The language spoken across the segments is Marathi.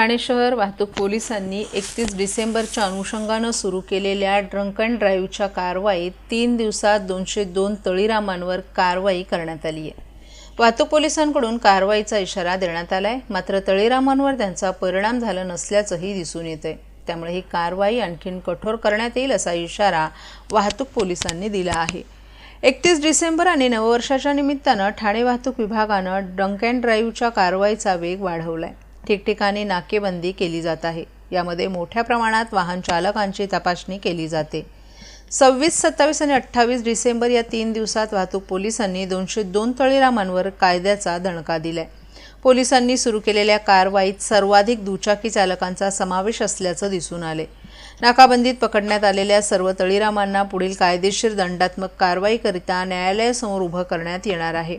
ठाणे शहर वाहतूक पोलिसांनी एकतीस डिसेंबरच्या अनुषंगानं सुरू केलेल्या ड्रंक अँड ड्राईव्हच्या कारवाईत तीन दिवसात दोनशे दोन तळीरामांवर कारवाई करण्यात आली आहे. वाहतूक पोलिसांकडून कारवाईचा इशारा देण्यात आलाय. मात्र तळीरामांवर त्यांचा परिणाम झाला नसल्याचंही दिसून येतंय. त्यामुळे ही कारवाई आणखीन कठोर करण्यात येईल असा इशारा वाहतूक पोलिसांनी दिला आहे. एकतीस डिसेंबर आणि नववर्षाच्या निमित्तानं ठाणे वाहतूक विभागानं ड्रंक अँड ड्राईव्हच्या कारवाईचा वेग वाढवला आहे ठिकठिकाणी नाकेबंदी केली जात आहे. यामध्ये मोठ्या प्रमाणात वाहन चालकांची तपासणी केली जाते. सव्वीस सत्तावीस आणि अठ्ठावीस डिसेंबर या तीन दिवसात वाहतूक पोलिसांनी दोनशे दोन तळीरामांवर कायद्याचा दणका दिलाय. पोलिसांनी सुरू केलेल्या कारवाईत सर्वाधिक दुचाकी चालकांचा समावेश असल्याचं दिसून आले नाकाबंदीत पकडण्यात आलेल्या सर्व तळीरामांना पुढील कायदेशीर दंडात्मक कारवाईकरिता न्यायालयासमोर उभं करण्यात येणार आहे.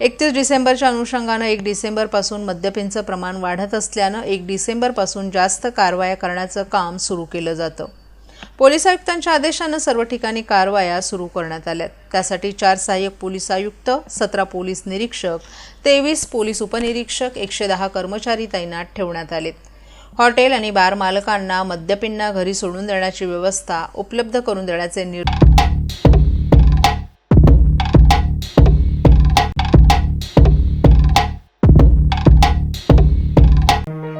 एकतीस डिसेंबरच्या अनुषंगानं एक डिसेंबरपासून मद्यपींचं प्रमाण वाढत असल्यानं एक डिसेंबरपासून जास्त कारवाया करण्याचं काम सुरू केलं जातं. पोलीस आयुक्तांच्या आदेशानं सर्व ठिकाणी कारवाया सुरू करण्यात आल्यात. त्यासाठी चार सहाय्यक पोलीस आयुक्त सतरा पोलीस निरीक्षक तेवीस पोलीस उपनिरीक्षक एकशे दहा कर्मचारी तैनात ठेवण्यात आलेत. हॉटेल आणि बार मालकांना मद्यपींना घरी सोडून देण्याची व्यवस्था उपलब्ध करून देण्याचे निर्देश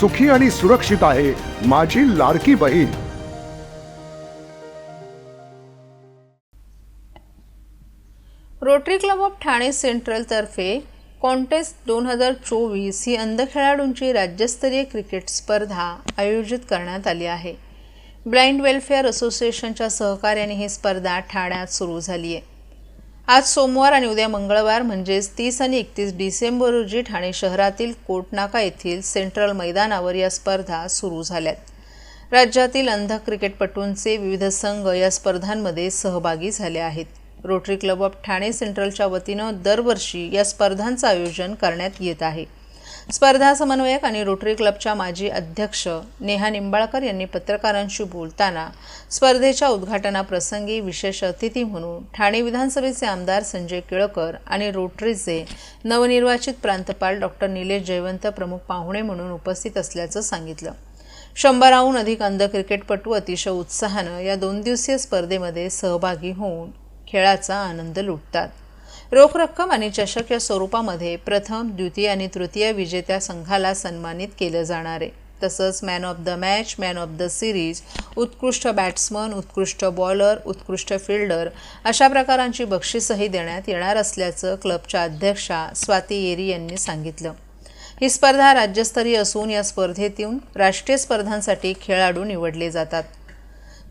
सुखी आणि सुरक्षित आहे Majhi Ladki Bahin. Rotary Club of Thane सेंट्रलतर्फे contest दोन हजार चोवीस ही अंध खेळाडूंची राज्यस्तरीय क्रिकेट स्पर्धा आयोजित करण्यात आली आहे. ब्लाइंड वेलफेअर असोसिएशनच्या सहकार्याने ही स्पर्धा ठाण्यात सुरू झाली आहे. आज सोमवार आणि उद्या मंगळवार म्हणजेच तीस आणि एकतीस डिसेंबर रोजी ठाणे शहरातील कोटनाका येथील सेंट्रल मैदानावर या स्पर्धा सुरू झाल्यात. राज्यातील अंध क्रिकेटपटूंचे विविध संघ या स्पर्धांमध्ये सहभागी झाले आहेत. रोटरी क्लब ऑफ ठाणे सेंट्रलच्या वतीनं दरवर्षी या स्पर्धांचं आयोजन करण्यात येत आहे. स्पर्धा समन्वयक आणि रोटरी क्लबच्या माजी अध्यक्ष नेहा निंबाळकर यांनी पत्रकारांशी बोलताना स्पर्धेच्या उद्घाटनाप्रसंगी विशेष अतिथी म्हणून ठाणे विधानसभेचे आमदार संजय केळकर आणि रोटरीचे नवनिर्वाचित प्रांतपाल डॉक्टर निलेश जयवंत प्रमुख पाहुणे म्हणून उपस्थित असल्याचं सांगितलं. शंभराहून अधिक अंध क्रिकेटपटू अतिशय उत्साहानं या दोन दिवसीय स्पर्धेमध्ये सहभागी होऊन खेळाचा आनंद लुटतात. रोख रक्कम आणि चषक या स्वरूपामध्ये प्रथम द्वितीय आणि तृतीय विजेत्या संघाला सन्मानित केलं जाणार आहे. तसंच man of the match man of the series उत्कृष्ट बॅट्समन उत्कृष्ट बॉलर उत्कृष्ट फिल्डर अशा प्रकारांची बक्षिसही देण्यात येणार असल्याचं क्लबच्या अध्यक्षा स्वाती येरी यांनी सांगितलं. ही स्पर्धा राज्यस्तरीय असून या स्पर्धेतून राष्ट्रीय स्पर्धांसाठी खेळाडू निवडले जातात.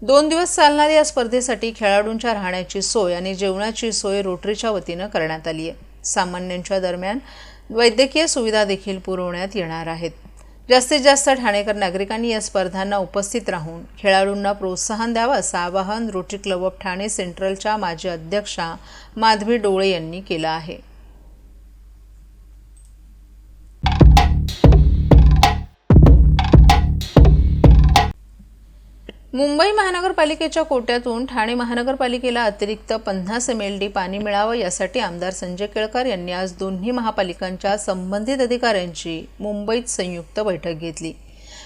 दोन दिवस चालणाऱ्या या स्पर्धेसाठी खेळाडूंच्या राहण्याची सोय आणि जेवणाची सोय रोटरीच्या वतीनं करण्यात आली आहे सामान्यांच्या दरम्यान वैद्यकीय सुविधा देखील पुरवण्यात येणार आहेत. जास्तीत जास्त ठाणेकर नागरिकांनी या स्पर्धांना उपस्थित राहून खेळाडूंना प्रोत्साहन द्यावं असं आवाहन रोटरी क्लब ऑफ ठाणे सेंट्रलच्या माजी अध्यक्षा माधवी डोळे यांनी केलं आहे. मुंबई महानगरपालिकेच्या कोट्यातून ठाणे महानगरपालिकेला अतिरिक्त पन्नास एम एल डी पाणी मिळावं यासाठी आमदार संजय केळकर यांनी आज दोन्ही महापालिकांच्या संबंधित अधिकाऱ्यांची मुंबईत संयुक्त बैठक घेतली.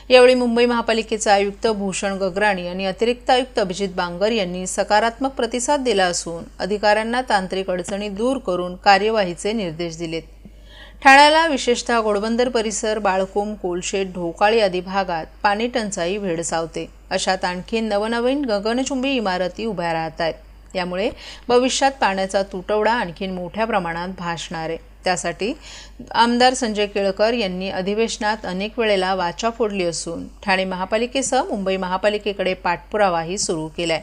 यावेळी मुंबई महापालिकेचे आयुक्त भूषण गगराणी आणि अतिरिक्त आयुक्त अभिजित बांगर यांनी सकारात्मक प्रतिसाद दिला असून अधिकाऱ्यांना तांत्रिक अडचणी दूर करून कार्यवाहीचे निर्देश दिलेत. ठाण्याला विशेषतः घोडबंदर परिसर बाळकोम कोलशेत ढोकाळी आदी भागात पाणी टंचाई भेडसावते. अशात आणखी नवनवीन गगनचुंबी इमारती उभ्या राहत आहेत यामुळे भविष्यात पाण्याचा तुटवडा आणखीन मोठ्या प्रमाणात भासणार आहे. त्यासाठी आमदार संजय केळकर यांनी अधिवेशनात अनेक वेळेला वाचा फोडली असून ठाणे महापालिकेसह मुंबई महापालिकेकडे पाठपुरावाही सुरू केलाय.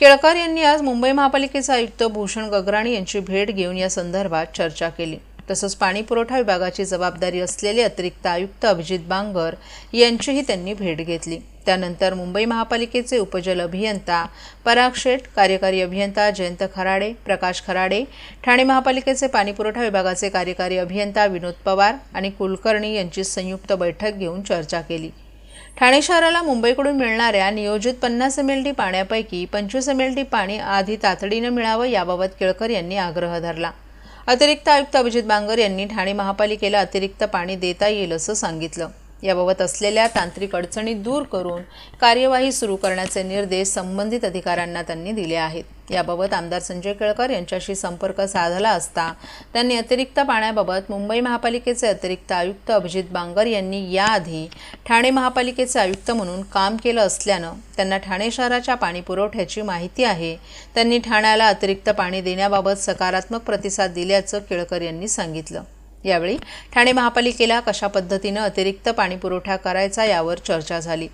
केळकर यांनी आज मुंबई महापालिकेचे आयुक्त भूषण गगराणी यांची भेट घेऊन या संदर्भात चर्चा केली. तसंच पाणी पुरवठा विभागाची जबाबदारी असलेले अतिरिक्त आयुक्त अभिजित बांगर यांचीही त्यांनी भेट घेतली. त्यानंतर मुंबई महापालिकेचे उपजल अभियंता पराग शेठ कार्यकारी अभियंता जयंत खराडे प्रकाश खराडे ठाणे महापालिकेचे पाणीपुरवठा विभागाचे कार्यकारी अभियंता विनोद पवार आणि कुलकर्णी यांची संयुक्त बैठक घेऊन चर्चा केली. ठाणे शहराला मुंबईकडून मिळणाऱ्या नियोजित पन्नास एम एल डी पाण्यापैकी पंचवीस एम एल डी पाणी आधी तातडीनं मिळावं याबाबत केळकर यांनी आग्रह धरला. अतिरिक्त आयुक्त अभिजित बांगर यांनी ठाणे महापालिकेला अतिरिक्त पाणी देता येईल असं सांगितलं. याबाबत असलेल्या तांत्रिक अडचणी दूर करून कार्यवाही सुरू करण्याचे निर्देश संबंधित अधिकाऱ्यांना त्यांनी दिले आहेत. याबाबत आमदार संजय केळकर यांच्याशी संपर्क साधला असता त्यांनी अतिरिक्त पाण्याबाबत मुंबई महापालिकेचे अतिरिक्त आयुक्त अभिजित बांगर यांनी याआधी ठाणे महापालिकेचे आयुक्त म्हणून काम केलं असल्यानं त्यांना ठाणे शहराच्या पाणी पुरवठ्याची माहिती आहे. त्यांनी ठाण्याला अतिरिक्त पाणी देण्याबाबत सकारात्मक प्रतिसाद दिल्याचं केळकर यांनी सांगितलं. यावेळी ठाणे महापालिकेला कशा पद्धतीनं अतिरिक्त पाणीपुरवठा करायचा यावर चर्चा झाली.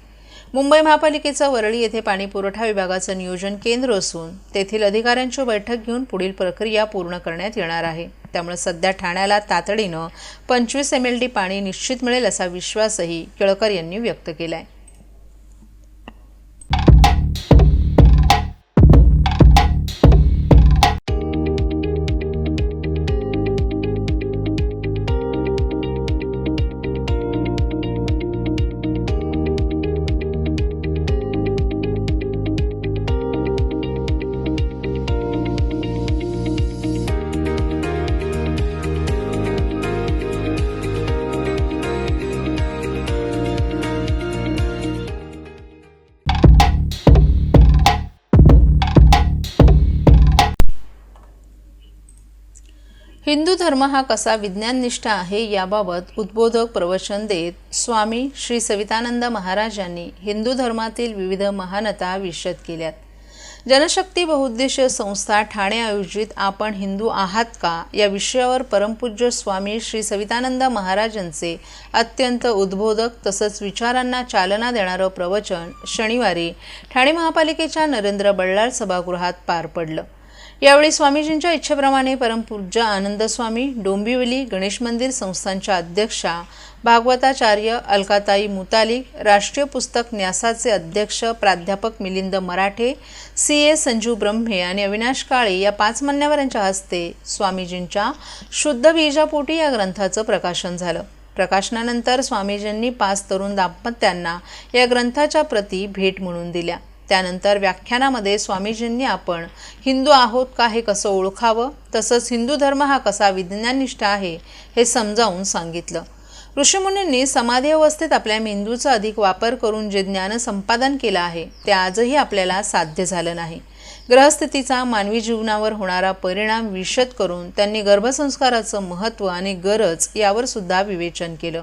मुंबई महापालिकेचं वरळी येथे पाणीपुरवठा विभागाचं नियोजन केंद्र असून तेथील अधिकाऱ्यांची बैठक घेऊन पुढील प्रक्रिया पूर्ण करण्यात येणार आहे. त्यामुळे सध्या ठाण्याला तातडीनं पंचवीस एम एल डी पाणी निश्चित मिळेल असा विश्वासही केळकर यांनी व्यक्त केला आहे हिंदू धर्म हा कसा विज्ञाननिष्ठ आहे याबाबत उद्बोधक प्रवचन देत स्वामी श्री सवितानंद महाराज यांनी हिंदू धर्मातील विविध महानता विशद केल्यात. जनशक्ती बहुउद्देशीय संस्था ठाणे आयोजित आपण हिंदू आहात का या विषयावर परमपूज्य स्वामी श्री सवितानंद महाराजांचे अत्यंत उद्बोधक तसंच विचारांना चालना देणारं प्रवचन शनिवारी ठाणे महापालिकेच्या नरेंद्र बल्लाळ सभागृहात पार पडलं. यावेळी स्वामीजींच्या इच्छेप्रमाणे परमपूज्य आनंदस्वामी डोंबिवली गणेश मंदिर संस्थांच्या अध्यक्षा भागवताचार्य अलकाताई मुतालिक राष्ट्रीय पुस्तक न्यासाचे अध्यक्ष प्राध्यापक मिलिंद मराठे सी ए संजू ब्रह्मे आणि अविनाश काळे या पाच मान्यवरांच्या हस्ते स्वामीजींच्या शुद्ध बीजापोटी या ग्रंथाचं प्रकाशन झालं. प्रकाशनानंतर स्वामीजींनी पाच तरुण दाम्पत्यांना या ग्रंथाच्या प्रती भेट म्हणून दिल्या. त्यानंतर व्याख्यानामध्ये स्वामीजींनी आपण हिंदू आहोत का हे कसं ओळखावं तसंच हिंदू धर्म हा कसा विज्ञाननिष्ठ आहे हे समजावून सांगितलं. ऋषीमुनींनी समाधी अवस्थेत आपल्या मेंदूचा अधिक वापर करून जे ज्ञान संपादन केलं आहे ते आजही आपल्याला साध्य झालं नाही. ग्रहस्थितीचा मानवी जीवनावर होणारा परिणाम विशद करून त्यांनी गर्भसंस्काराचं महत्त्व आणि गरज यावर सुद्धा विवेचन केलं.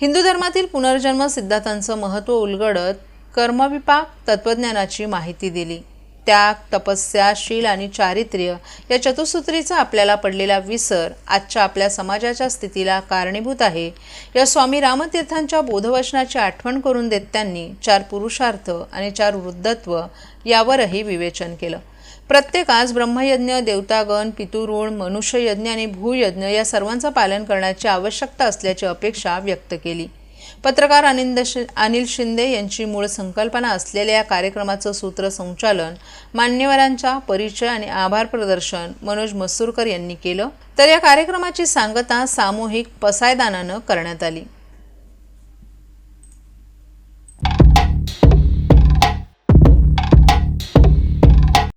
हिंदू धर्मातील पुनर्जन्म सिद्धांतांचं महत्त्व उलगडत कर्मविपाक तत्त्वज्ञानाची माहिती दिली. त्याग तपस्या शील आणि चारित्र्य या चतुसूत्रीचा आपल्याला पडलेला विसर आजच्या आपल्या समाजाच्या स्थितीला कारणीभूत आहे. या स्वामी रामतीर्थांच्या बोधवचनाची आठवण करून देत त्यांनी चार पुरुषार्थ आणि चार वृद्धत्व यावरही विवेचन केलं. प्रत्येकास ब्रह्मयज्ञ देवतागण पितुऋण मनुष्ययज्ञ आणि भूयज्ञ या सर्वांचं पालन करण्याची आवश्यकता असल्याची अपेक्षा व्यक्त केली. पत्रकार अनिंद शि अनिल शिंदे यांची मूळ संकल्पना असलेल्या या कार्यक्रमाचं सूत्रसंचालन मान्यवरांच्या परिचय आणि आभार प्रदर्शन मनोज मसूरकर यांनी केलं. तर या कार्यक्रमाची सांगता सामूहिक पसायदानानं करण्यात आली.